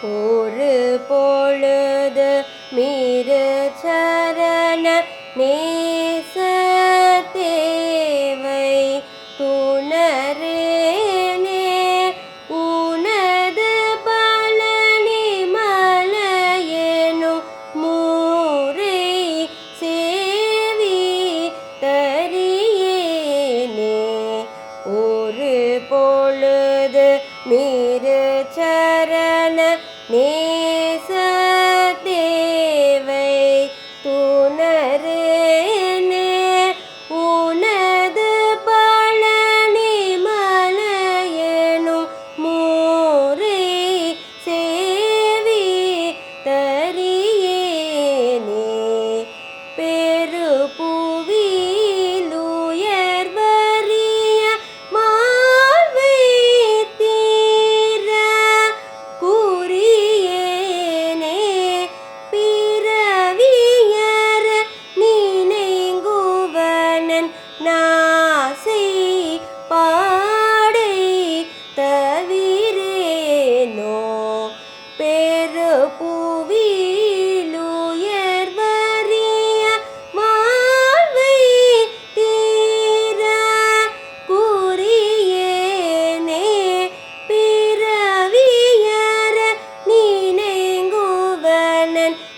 ஒரு பொழுது மீறு சரண நேச தேவை துணரேனே உனது பழனி மலையெனும் மூரை சேவி தரியேனே ஒரு பொழுது நேச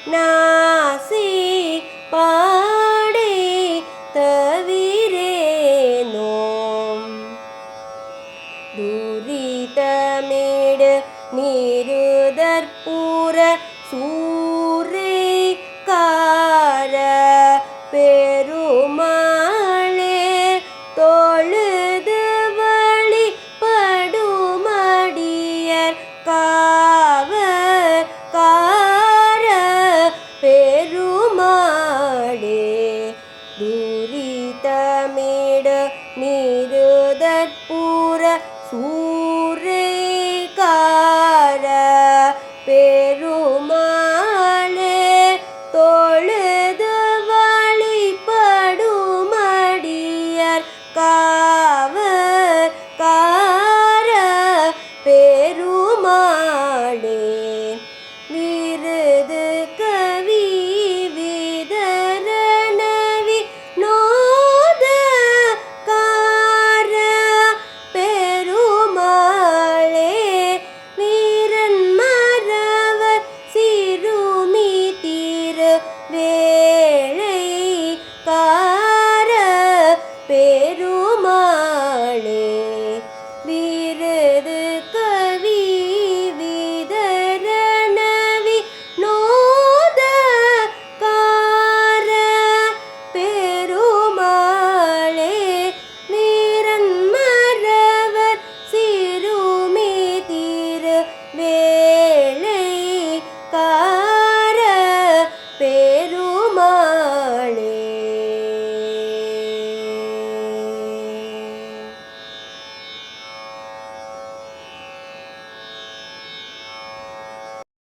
நாசி பாடே தவிரேனோம் துரிதமிடு நிருதற்பூர சூரே கார பெருமாளே தொழுது வழிபடுமடியர் கா சூரிகார பெருமாளே தொழுது வழிபடுமடியர் காவு கார பெருமாளே விரு